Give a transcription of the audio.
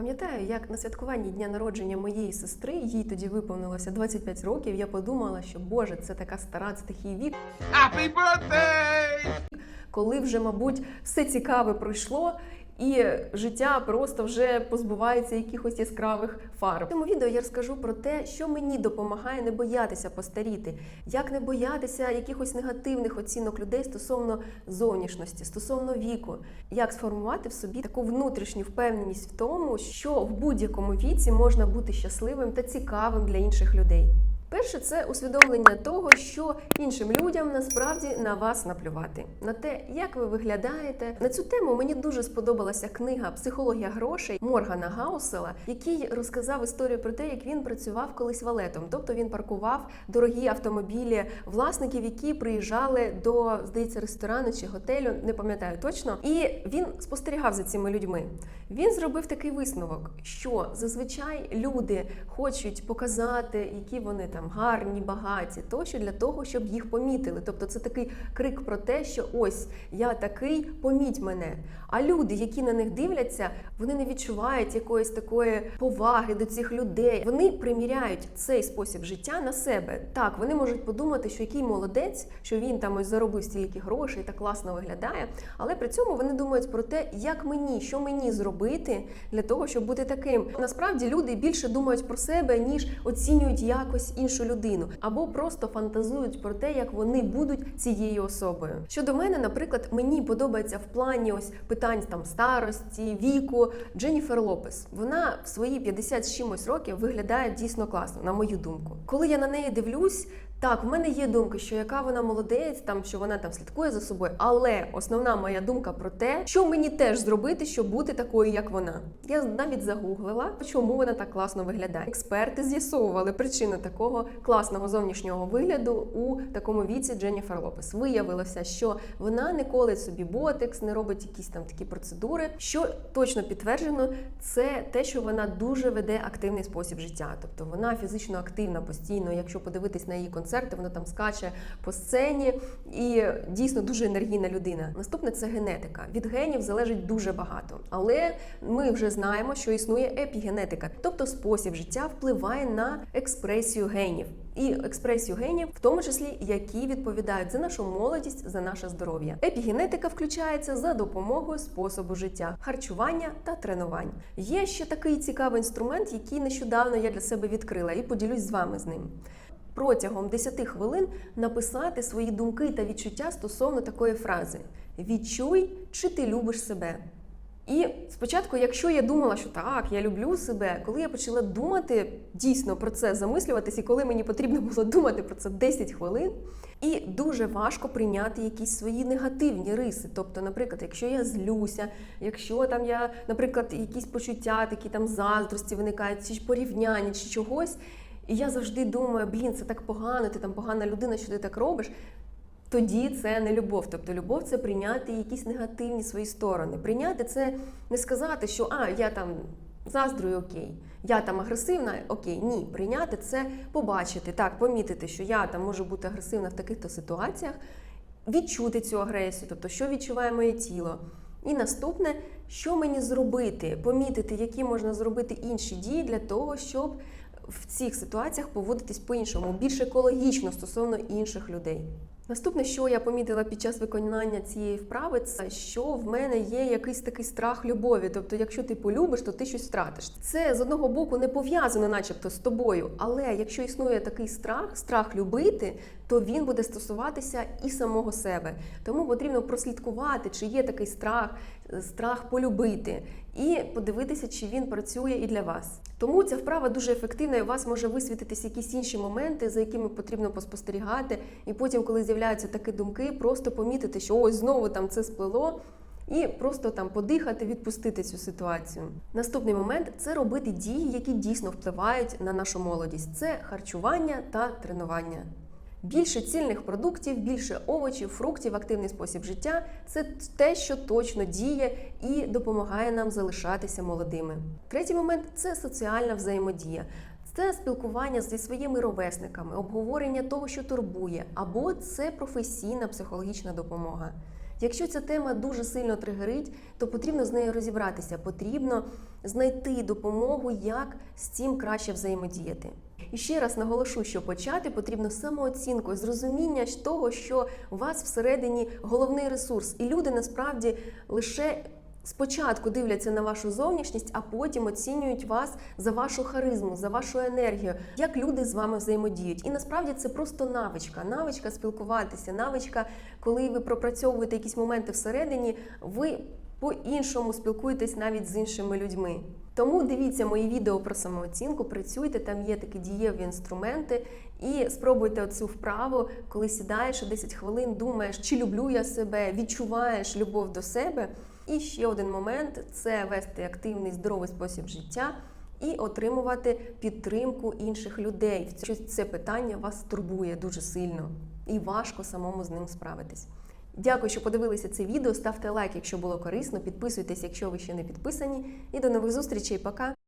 Пам'ятаю, як на святкуванні дня народження моєї сестри, їй тоді виповнилося 25 років. Я подумала, що Боже, це така стара, це такий вік, Happy birthday! коли вже, мабуть, все цікаве пройшло. І життя просто вже позбувається якихось яскравих фарб. В цьому відео я розкажу про те, що мені допомагає не боятися постаріти, як не боятися якихось негативних оцінок людей стосовно зовнішності, стосовно віку, як сформувати в собі таку внутрішню впевненість в тому, що в будь-якому віці можна бути щасливим та цікавим для інших людей. Перше, це усвідомлення того, що іншим людям насправді на вас наплювати, на те, як ви виглядаєте. На цю тему мені дуже сподобалася книга Психологія грошей Моргана Гаусела, який розказав історію про те, як він працював колись валетом. Тобто він паркував дорогі автомобілі власників, які приїжджали до, здається, ресторану чи готелю, не пам'ятаю точно. І він спостерігав за цими людьми. Він зробив такий висновок, що зазвичай люди хочуть показати, які вони там гарні, багаті, тощо для того, щоб їх помітили. Тобто це такий крик про те, що ось я такий, поміть мене. А люди, які на них дивляться, вони не відчувають якоїсь такої поваги до цих людей. Вони приміряють цей спосіб життя на себе. Так, вони можуть подумати, що який молодець, що він там ось заробив стільки грошей, так класно виглядає. Але при цьому вони думають про те, як мені, що мені зробити для того, щоб бути таким. Насправді люди більше думають про себе, ніж оцінюють якось іншу людину, або просто фантазують про те, як вони будуть цією особою. Щодо мене, наприклад, мені подобається в плані ось питань там старості, віку Дженніфер Лопес. Вона в свої 50 з чимось років виглядає дійсно класно, на мою думку. Коли я на неї дивлюсь. Так, в мене є думка, що яка вона молодець, там що вона там слідкує за собою. Але основна моя думка про те, що мені теж зробити, щоб бути такою, як вона. Я навіть загуглила, чому вона так класно виглядає. Експерти з'ясовували причину такого класного зовнішнього вигляду у такому віці Дженніфер Лопес. Виявилося, що вона не колить собі ботекс, не робить якісь там такі процедури. Що точно підтверджено, це те, що вона дуже веде активний спосіб життя. Тобто вона фізично активна постійно. Якщо подивитись на її концерти, вона там скаче по сцені і дійсно дуже енергійна людина. Наступне це генетика. Від генів залежить дуже багато, але ми вже знаємо, що існує епігенетика, тобто спосіб життя впливає на експресію генів. І експресію генів, в тому числі, які відповідають за нашу молодість, за наше здоров'я. Епігенетика включається за допомогою способу життя, харчування та тренувань. Є ще такий цікавий інструмент, який нещодавно я для себе відкрила, і поділюсь з вами з ним протягом 10 хвилин написати свої думки та відчуття стосовно такої фрази: Відчуй, чи ти любиш себе. І спочатку, якщо я думала, що так, я люблю себе, коли я почала думати дійсно про це, замислюватись, і коли мені потрібно було думати про це 10 хвилин, і дуже важко прийняти якісь свої негативні риси. Тобто, наприклад, якщо я злюся, якщо там я, наприклад, якісь почуття, такі там заздрості виникають, чи порівняння, чи чогось. І я завжди думаю, блін, це так погано, ти там погана людина, що ти так робиш. Тоді це не любов. Тобто любов це прийняти якісь негативні свої сторони. Прийняти це не сказати, що а, я там заздрую, окей, я там агресивна, окей, ні. Прийняти це побачити, так, помітити, що я там можу бути агресивна в таких-то ситуаціях, відчути цю агресію, тобто, що відчуває моє тіло. І наступне, що мені зробити, помітити, які можна зробити інші дії для того, щоб в цих ситуаціях поводитись по-іншому, більш екологічно стосовно інших людей. Наступне, що я помітила під час виконання цієї вправи, це що в мене є якийсь такий страх любові. Тобто, якщо ти полюбиш, то ти щось втратиш. Це з одного боку не пов'язано, начебто, з тобою. Але якщо існує такий страх, страх любити, то він буде стосуватися і самого себе. Тому потрібно прослідкувати, чи є такий страх, страх полюбити, і подивитися, чи він працює і для вас. Тому ця вправа дуже ефективна, і у вас може висвітитись якісь інші моменти, за якими потрібно поспостерігати. І потім, коли з'являються такі думки, просто помітити, що ось знову там це сплило. І просто там подихати, відпустити цю ситуацію. Наступний момент це робити дії, які дійсно впливають на нашу молодість. Це харчування та тренування. Більше цільних продуктів, більше овочів, фруктів, активний спосіб життя це те, що точно діє і допомагає нам залишатися молодими. Третій момент це соціальна взаємодія. Це спілкування зі своїми ровесниками, обговорення того, що турбує, або це професійна психологічна допомога. Якщо ця тема дуже сильно тригерить, то потрібно з нею розібратися, потрібно знайти допомогу, як з цим краще взаємодіяти. І ще раз наголошу, що почати потрібно з самооцінкою, з розуміння того, що у вас всередині головний ресурс, і люди насправді лише спочатку дивляться на вашу зовнішність, а потім оцінюють вас за вашу харизму, за вашу енергію, як люди з вами взаємодіють. І насправді це просто навичка, навичка спілкуватися, навичка, коли ви пропрацьовуєте якісь моменти всередині, ви по-іншому спілкуєтесь навіть з іншими людьми. Тому дивіться мої відео про самооцінку, працюйте, там є такі дієві інструменти, і спробуйте оцю вправу, коли сідаєш і 10 хвилин, думаєш, чи люблю я себе, відчуваєш любов до себе. І ще один момент це вести активний здоровий спосіб життя і отримувати підтримку інших людей. Що це питання вас турбує дуже сильно і важко самому з ним справитись. Дякую, що подивилися це відео. Ставте лайк, якщо було корисно. Підписуйтесь, якщо ви ще не підписані. І до нових зустрічей. Пока!